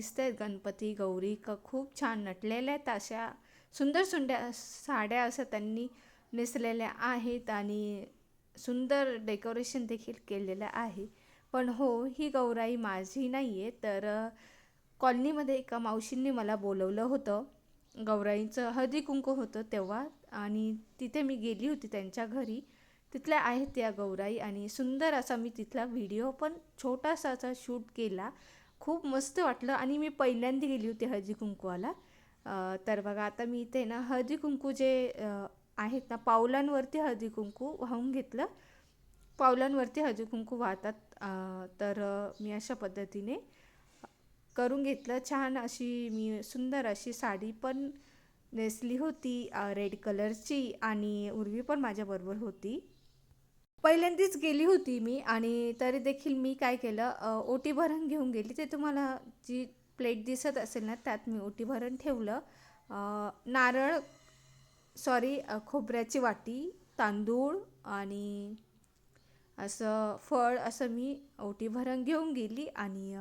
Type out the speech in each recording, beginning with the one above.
दिसत आहेत गणपती गौरी क खूप छान नटलेल्या आहेत अशा. सुंदर सुंदर साड्या असं त्यांनी नेसलेल्या आहेत आणि सुंदर डेकोरेशन देखील केलेलं आहे. पण हो ही गौराई माझी नाही आहे तर कॉलनीमध्ये एका मावशींनी मला बोलवलं होतं. गौराईचं हळदी कुंकू होतं तेव्हा आणि तिथे मी गेली होती त्यांच्या घरी. तिथल्या आहेत त्या गौराई आणि सुंदर असा मी तिथला व्हिडिओ पण छोटासा असा शूट केला. खूप मस्त वाटलं. आणि मी पहिल्यांदा गेली होती हळदी कुंकवाला. तर बघा आता मी इथे ना हळदी कुंकू जे आहेत ना पावलांवरती हळदी कुंकू वाहून घेतलं. पावलांवरती हळदी कुंकू वाहतात. तर मी अशा पद्धतीने करून घेतलं. छान अशी मी सुंदर अशी साडी पण नेसली होती रेड कलरची आणि उर्वी पण माझ्याबरोबर होती. पहिल्यांदाच गेली होती मी आणि तरी देखील मी काय केलं ओटी भरण घेऊन गेली. ते तुम्हाला जी प्लेट दिसत असेल ना त्यात मी ओटी भरण ठेवलं. नारळ सॉरी खोबऱ्याची वाटी तांदूळ आणि असं फळ असं मी ओटी भरण घेऊन गेली आणि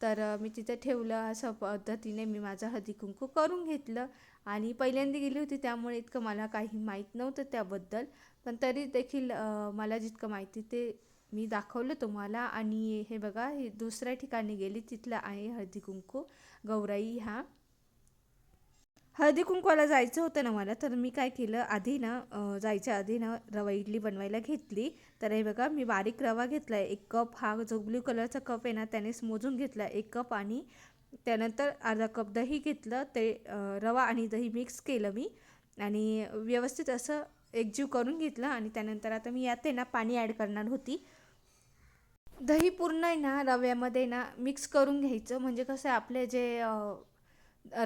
तर मी तिथे ठेवलं असं पद्धतीने मी माझं हळदी कुंकू करून घेतलं. आणि पहिल्यांदा गेली होती त्यामुळे इतकं मला काही माहीत नव्हतं त्याबद्दल. पण तरी देखील मला जितकं माहिती ते मी दाखवलं तुम्हाला. आणि हे बघा हे दुसऱ्या ठिकाणी गेली. तिथलं आहे हळदी कुंकू. गौराई ह्या हळदी कुंकवाला जायचं होतं ना मला तर मी काय केलं आधी ना जायच्या आधी ना रवा इडली बनवायला घेतली. तर हे बघा मी बारीक रवा घेतला आहे एक कप हा जो ब्ल्यू कलरचा कप आहे ना त्यानेच मोजून घेतला एक कप आणि त्यानंतर अर्धा कप दही घेतलं. ते रवा आणि दही मिक्स केलं मी. आणि व्यवस्थित असं एकजीव करून घेतलं आणि त्यानंतर आता मी यात आहे ना पाणी ॲड करणार होती. दही पूर्ण आहे ना रव्यामध्ये ना मिक्स करून घ्यायचं. म्हणजे कसं आहे आपले जे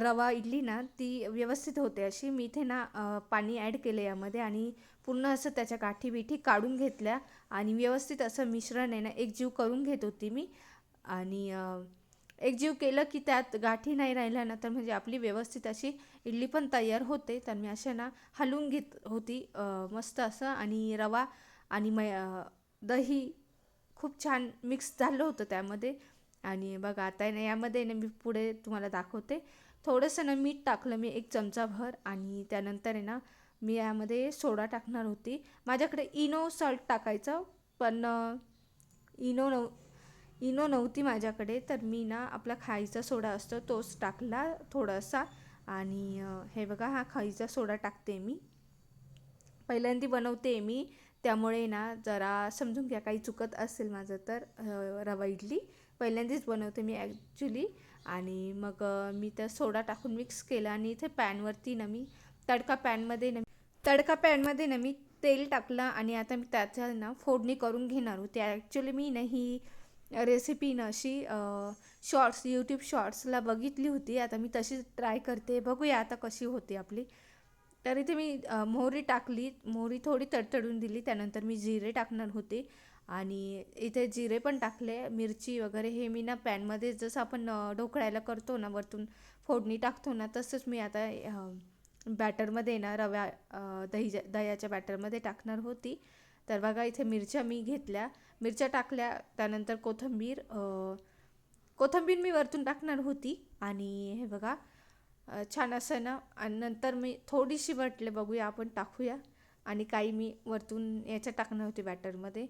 रवा इडली ना ती व्यवस्थित होते अशी. मी इथे ना पाणी ॲड केलं यामध्ये आणि पूर्ण असं त्याच्या गाठी बिठी काढून घेतल्या आणि व्यवस्थित असं मिश्रण आहे ना एकजीव करून घेत होती मी. आणि एकजीव केलं की त्यात गाठी नाही राहिल्या ना तर म्हणजे आपली व्यवस्थित अशी इडली पण तयार होते. तर मी अशा ना हलवून घेत होती. मस्त असं आणि रवा आणि मै दही खूप छान मिक्स झालं होतं त्यामध्ये. आणि बघा आता आहे ना यामध्ये ना मी पुढे तुम्हाला दाखवते. थोडंसं ना मीठ टाकलं मी एक चमचाभर आणि त्यानंतर आहे ना मी यामध्ये सोडा टाकणार होती. माझ्याकडे इनो सॉल्ट टाकायचं पण इनो नव इनो नव्हती माझ्याकडे तर मी ना आपला खायचा सोडा असतो तोच टाकला थोडासा. आणि हे बघा हा खायचा सोडा टाकते मी. पहिल्यांदा बनवते मी त्यामुळे ना जरा समजून घ्या काही चुकत असेल माझं तर रवा इडली. पहिल्यांदाच बनवते मी ॲक्च्युली आणि मग मी तर सोडा टाकून मिक्स केला आणि इथे पॅनवरती ना मी तडका पॅनमध्ये ना तडका पॅनमध्ये ना मी तेल टाकलं आणि आता मी त्याच्या ना फोडणी करून घेणार होते. ॲक्च्युली मी नाही रेसिपी ना अशी शॉर्ट्स यूट्यूब शॉर्ट्सला बघितली होती. आता मी तशीच ट्राय करते. बघूया आता कशी होते आपली. तर इथे मी मोहरी टाकली. मोहरी थोडी तडतडून दिली. त्यानंतर मी जिरे टाकणार होते. आणि इथे जिरे पण टाकले. मिरची वगैरे हे मी ना पॅनमध्ये जसं आपण ढोकळायला करतो ना वरतून फोडणी टाकतो ना तसंच मी आता बॅटरमध्ये ना रव्या दही दह्याच्या बॅटरमध्ये टाकणार होती. तर बघा इथे मिरच्या मी घेतल्या. मिरच्या टाकल्या त्यानंतर कोथिंबीर कोथंबीर कोथिंबीर मी वरतून टाकणार होती. आणि हे बघा छान असं ना? आणि नंतर मी थोडीशी वाटले बघूया आपण टाकूया. आणि काही मी वरतून याच्या टाकणार होती बॅटरमध्ये.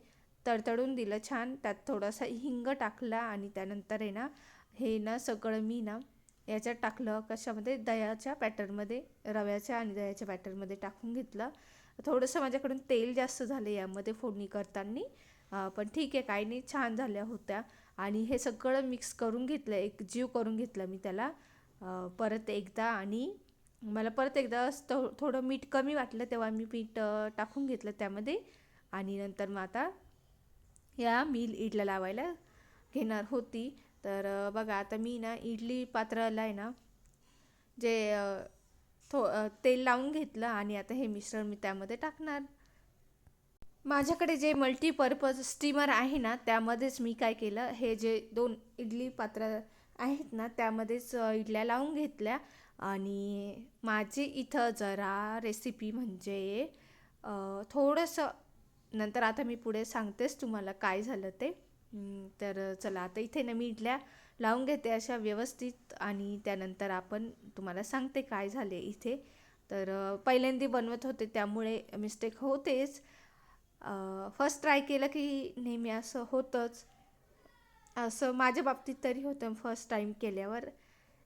तडतडून दिलं छान. त्यात थोडासा हिंग टाकला आणि त्यानंतर आहे ना हे ना सगळं मी ना याच्यात टाकलं कशामध्ये? दह्याच्या बॅटरमध्ये रव्याच्या आणि दह्याच्या बॅटरमध्ये टाकून घेतलं. थोडंसं माझ्याकडून तेल जास्त झालं यामध्ये फोडणी करताना. पण ठीक आहे काही नाही छान झाल्या होत्या. आणि हे सगळं मिक्स करून घेतलं एक जीव करून घेतलं मी त्याला. परत एकदा आणि मला परत एकदा थो थोडं मीठ कमी वाटलं तेव्हा मी मीठ टाकून घेतलं त्यामध्ये. आणि नंतर मग आता या मी इडला लावायला घेणार होती. तर बघा आता मी ना इडली पात्राला आहे ना जे थो तेल लावून घेतलं आणि आता हे मिश्रण मी त्यामध्ये टाकणार. माझ्याकडे जे मल्टीपर्पज स्टीमर आहे ना त्यामध्येच मी काय केलं हे जे दोन इडली पात्र आहेत ना त्यामध्येच इडल्या लावून घेतल्या. आणि माझी इथं जरा रेसिपी म्हणजे थोडंसं नंतर आता मी पुढे सांगतेच तुम्हाला काय झालं ते. तर चला आता इथे ना मी इडल्या लावून घेते अशा व्यवस्थित आणि त्यानंतर आपण तुम्हाला सांगते काय झाले इथे. तर पहिल्यांदी पहिल्यांदा बनवत होते त्यामुळे मिस्टेक होतेच. फर्स्ट ट्राय केलं की नेहमी असं होतंच. असं माझ्या बाबतीत तरी होतं फर्स्ट टाईम केल्यावर.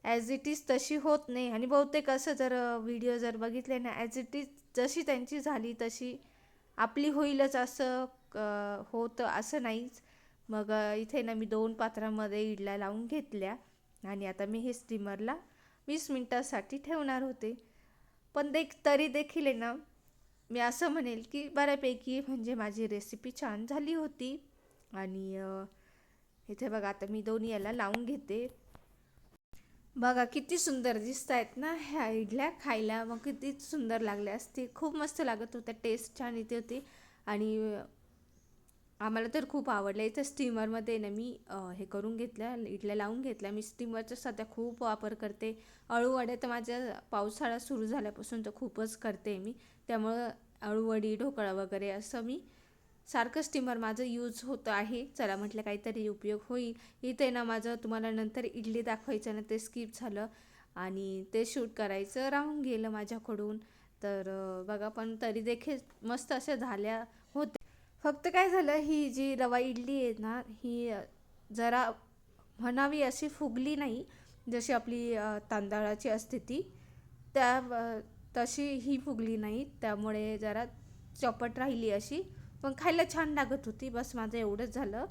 ॲज इट इज तशी होत नाही. आणि बहुतेक असं जर व्हिडिओ जर बघितले ना ॲज इट इज जशी त्यांची झाली तशी आपली होईलच असं होतं असं नाहीच. मग इथे ना मी दोन पात्रामध्ये इडल्या लावून घेतल्या आणि आता मी हे स्टीमरला वीस मिनटासाठी ठेवणार होते. पण देख तरी देखील आहे ना मी असं म्हणेल की बऱ्यापैकी म्हणजे माझी रेसिपी छान झाली होती. आणि इथे बघा आता मी दोन्ही याला लावून घेते. बघा किती सुंदर दिसत आहेत ना ह्या इडल्या खायला. मग किती सुंदर लागल्या असते. खूप मस्त लागत होत्या टेस्ट छान येते होती. आणि आम्हाला तर खूप आवडलं. इथं स्टीमरमध्ये ना मी हे करून घेतलं इडल्या लावून घेतल्या मी स्टीमरचा सध्या खूप वापर करते. अळूवड्या तर माझ्या पावसाळा सुरू झाल्यापासून तर खूपच करते मी. त्यामुळं अळूवडी ढोकळा वगैरे असं मी सारखं स्टीमर माझं यूज होतं आहे. चला म्हटलं काहीतरी उपयोग होईल. इथे ना माझं तुम्हाला नंतर इडली दाखवायचं ना ते स्किप झालं आणि ते शूट करायचं. राहून गेलं माझ्याकडून. तर बघा पण तरी देखील मस्त अशा झाल्या. फक्त काय झालं ही जी रवा इडली आहे ना ही जरा म्हणावी अशी फुगली नाही जशी आपली तांदळाची असते ती त्या तशी ही फुगली नाही त्यामुळे जरा चपट राहिली अशी. पण खायला छान लागत होती बस माझं एवढंच झालं.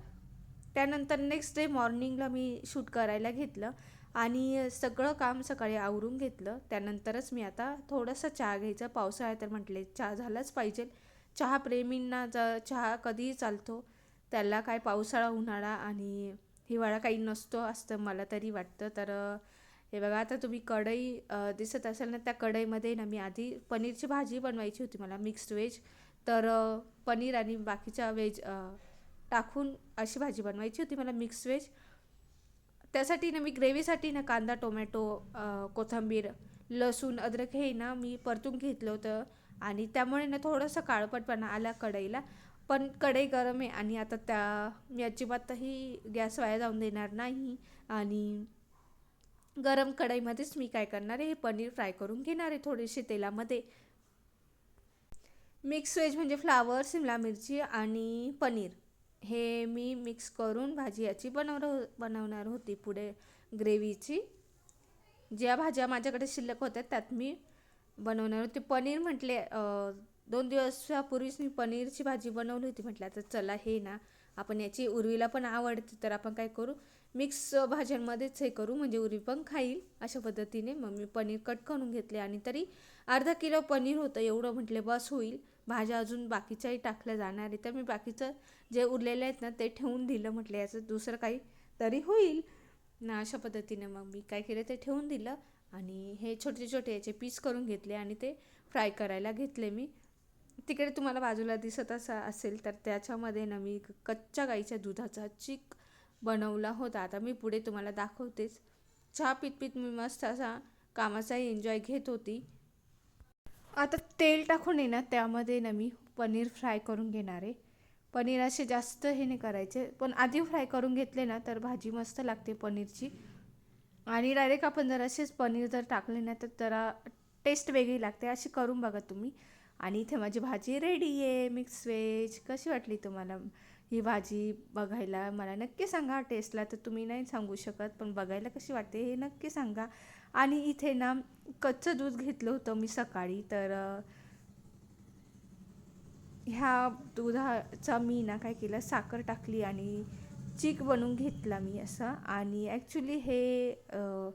त्यानंतर नेक्स्ट डे मॉर्निंगला मी शूट करायला घेतलं आणि सगळं काम सकाळी आवरून घेतलं. त्यानंतरच मी आता थोडंसं चहा घ्यायचं. पावसाळ्यात तर म्हटले चहा झालाच पाहिजे. चहा प्रेमींना ज चहा कधीही चालतो त्याला काय पावसाळा उन्हाळा आणि हिवाळा काही नसतो असतं मला तरी वाटतं. तर हे बघा आता तुम्ही कढई दिसत असेल ना त्या कढईमध्ये ना मी आधी पनीरची भाजी बनवायची होती मला मिक्स्ड व्हेज तर पनीर आणि बाकीच्या व्हेज टाकून अशी भाजी बनवायची होती मला मिक्स व्हेज त्यासाठी ना मी ग्रेव्हीसाठी ना कांदा टोमॅटो कोथंबीर कोथिंबीर लसूण अद्रक हे ना मी परतून घेतलं होतं. आणि त्यामुळे ना थोडंसं काळपटपणा आला कढईला. पण कढई गरम आहे आणि आता त्या मी अजिबातही गॅस वाया जाऊन देणार नाही. आणि गरम कढईमध्येच मी काय करणार आहे? हे पनीर फ्राय करून घेणार आहे थोडेसे तेलामध्ये. मिक्स व्हेज म्हणजे फ्लावर शिमला मिरची आणि पनीर. हे मी मिक्स करून भाजी याची बनवणार बनवणार होती पुढे ग्रेव्हीची. ज्या भाज्या माझ्याकडे शिल्लक होत्या त्यात मी बनवणार. होते पनीर म्हटले दोन दिवसापूर्वीच मी पनीरची भाजी बनवली होती. म्हटलं आता चला हे ना आपण याची उर्वीला पण आवडते तर आपण काय करू? मिक्स भाज्यांमध्येच हे करू म्हणजे उर्वी पण खाईल अशा पद्धतीने. मग मी पनीर कट करून घेतले आणि तरी अर्धा किलो पनीर होतं एवढं म्हटले बस होईल. भाज्या अजून बाकीच्याही टाकल्या जाणार आहे तर मी बाकीचं जे उरलेलं आहेत ना ते ठेवून दिलं म्हटलं याचं दुसरं काही तरी होईल. ना अशा पद्धतीने मग मी काय केलं ते ठेवून दिलं. आणि हे छोटे छोटे याचे पीस करून घेतले आणि ते फ्राय करायला घेतले मी. तिकडे तुम्हाला बाजूला दिसत असा असेल तर त्याच्यामध्ये ना मी कच्च्या गाईच्या दुधाचा चिक बनवला होता. आता मी पुढे तुम्हाला दाखवतेच. चहा पित पित मी मस्त असा कामाचाही एन्जॉय घेत होती. आता तेल टाकून आहे ना त्यामध्ये ना मी पनीर फ्राय करून घेणार आहे. पनीर असे जास्त हे नाही करायचे पण आधी फ्राय करून घेतले ना तर भाजी मस्त लागते पनीरची. आणि डायरेक्ट आपण जर असेच पनीर जर टाकले ना तर जरा टेस्ट वेगळी लागते. अशी करून बघा तुम्ही. आणि इथे माझी भाजी रेडी आहे मिक्स व्हेज कशी वाटली तुम्हाला ही भाजी बघायला? मला नक्की सांगा. टेस्टला तर तुम्ही नाही सांगू शकत पण बघायला कशी वाटते हे नक्की सांगा. आणि इथे ना कच्चं दूध घेतलं होतं मी सकाळी तर ह्या दुधाचा मी ना काय केलं साखर टाकली आणि चीक बनवून घेतला मी असा. आणि ॲक्च्युली हे पहिला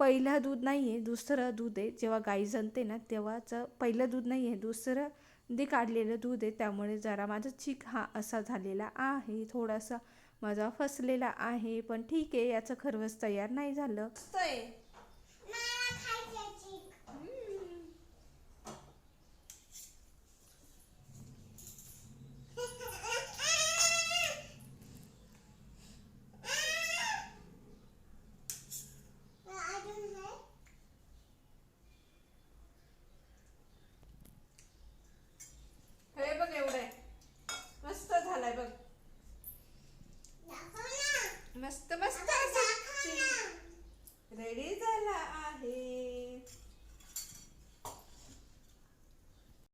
पहिलं दूध नाही आहे दुसरं दूध आहे. जेव्हा गाई जनते ना तेव्हाचं पहिलं दूध नाही आहे दुसरं ते काढलेलं दूध आहे. त्यामुळे जरा माझा चीक हा असा झालेला आहे. थोडासा माझा फसलेला आहे. पण ठीक आहे याचं खरवस तयार नाही झालं.